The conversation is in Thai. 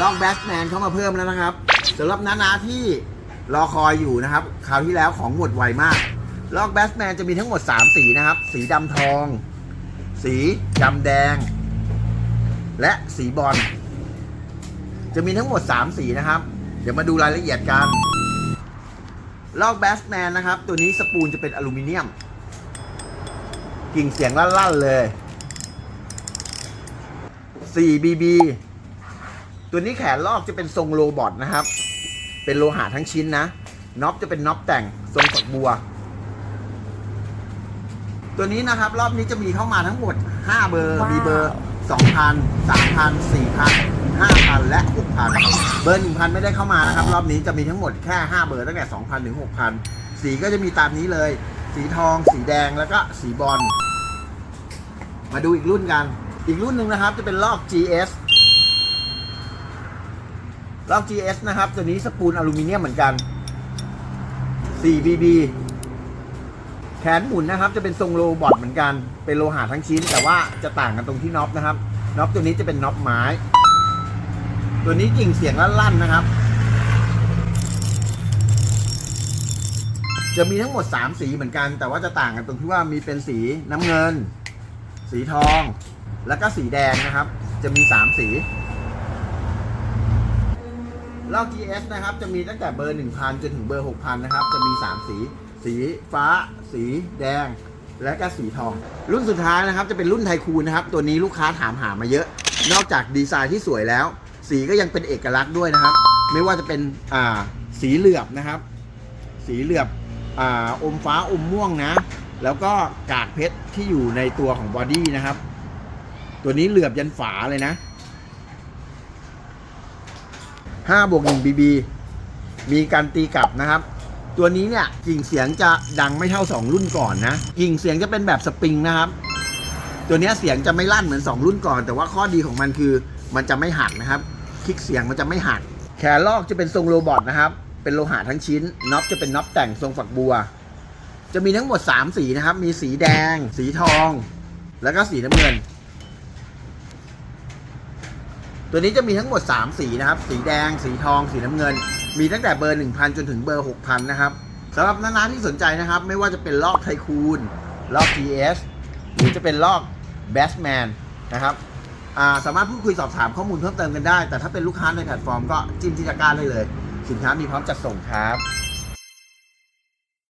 ลอกแบทแมนเข้ามาเพิ่มแล้วนะครับสำหรับนานาที่รอคอยอยู่นะครับคราวที่แล้วของหมดไวมากลอกแบทแมนจะมีทั้งหมด 3 สีนะครับ สีดำทอง สีดำแดง และสีบอลจะมีทั้งหมด 3 สีนะครับ เดี๋ยวมาดูรายละเอียดกันลอกแบทแมนนะครับ ตัวนี้สปูลจะเป็นอลูมิเนียม กิ่งเสียงลั่นๆเลย 4BB ตัวนี้แขนลอกจะเป็นทรงโรบอทนะครับ เป็นโลหะทั้งชิ้นนะน็อปจะเป็นน็อปแต่งทรงฝักบัว ตัวนี้นะครับ รอบนี้จะมีเข้ามาทั้งหมด 5 เบอร์ว้าวมีเบอร์ 2,000 3,000 4,000 5,000 และ 6,000 เบอร์ 1,000 ไม่ได้เข้ามานะครับ รอบนี้จะมีทั้งหมดแค่ 5 เบอร์ตั้งแต่ 2,000 ถึง 6,000 สีก็จะมีตามนี้เลย สีทอง สีแดงแล้วก็สีบอลมาดูอีกรุ่นกัน อีกรุ่นหนึ่งนะครับจะเป็นลอก GS ลอก GS นะครับ ตัวนี้สปูลอลูมิเนียมเหมือนกัน 4BB แขนหมุนนะครับ จะเป็นทรงโรบอทเหมือนกัน เป็นโลหะทั้งชิ้น แต่ว่าจะต่างกันตรงที่น็อปนะครับ น็อปตัวนี้จะเป็นน็อปไม้ ตัวนี้กิ่งเสียงลั่นๆนะครับ จะมีทั้งหมด 3 สีเหมือนกัน แต่ว่าจะต่างกันตรงที่ว่ามีเป็นสีน้ำเงิน สีทอง แล้วก็สีแดงนะครับ จะมี 3 สี ลอก GS นะครับจะมีตั้งแต่เบอร์ 1,000 จนถึงเบอร์ 6,000 นะครับ จะมี 3 สี สีฟ้า สีแดง และก็สีทอง รุ่นสุดท้ายนะครับจะเป็นรุ่นไทคูนนะครับ ตัวนี้ลูกค้าถามหามาเยอะ นอกจากดีไซน์ที่สวยแล้ว สีก็ยังเป็นเอกลักษณ์ด้วยนะครับ ไม่ว่าจะเป็นอ่าสีเหลือบนะครับ สีเหลือบอ่าอมฟ้าอมม่วงนะ แล้วก็กากเพชรที่อยู่ในตัวของบอดี้นะครับ ตัวนี้เหลือบยันฝาเลยนะ 5บวก1 BB มีการตีกลับนะครับ ตัวนี้เนี่ยกิ่งเสียงจะดังไม่เท่า 2 รุ่นก่อนนะกิ่งเสียงจะเป็นแบบสปริงนะครับ ตัวนี้เสียงจะไม่ลั่นเหมือน 2 รุ่นก่อน แต่ว่าข้อดีของมันคือมันจะไม่หักนะครับ คลิกเสียงมันจะไม่หัก แขนลอกจะเป็นทรงโรบอทนะครับ เป็นโลหะทั้งชิ้นน็อปจะเป็นน็อปแต่งทรงฝักบัว จะมีทั้งหมด 3 สีนะครับ มีสีแดง สีทอง แล้วก็สีน้ำเงิน ตัวนี้จะมีทั้งหมด 3 สีนะครับ สีแดง สีทอง สีน้ำเงิน มีตั้งแต่เบอร์ 1,000 จนถึงเบอร์ 6,000 นะครับสำหรับนานาที่สนใจนะครับ ไม่ว่าจะเป็นลอกไทคูนลอก GS หรือจะเป็นลอก b a s m a n นะครับาสามารถพูดคุยสอบถามข้อมูลเพิ่มเติมกันได้ แต่ถ้าเป็นลูกค้าในแพลตฟอร์มก็จิ้มที่ตะกร้าได้เลย สินค้ามีพร้อมจัดส่งครับ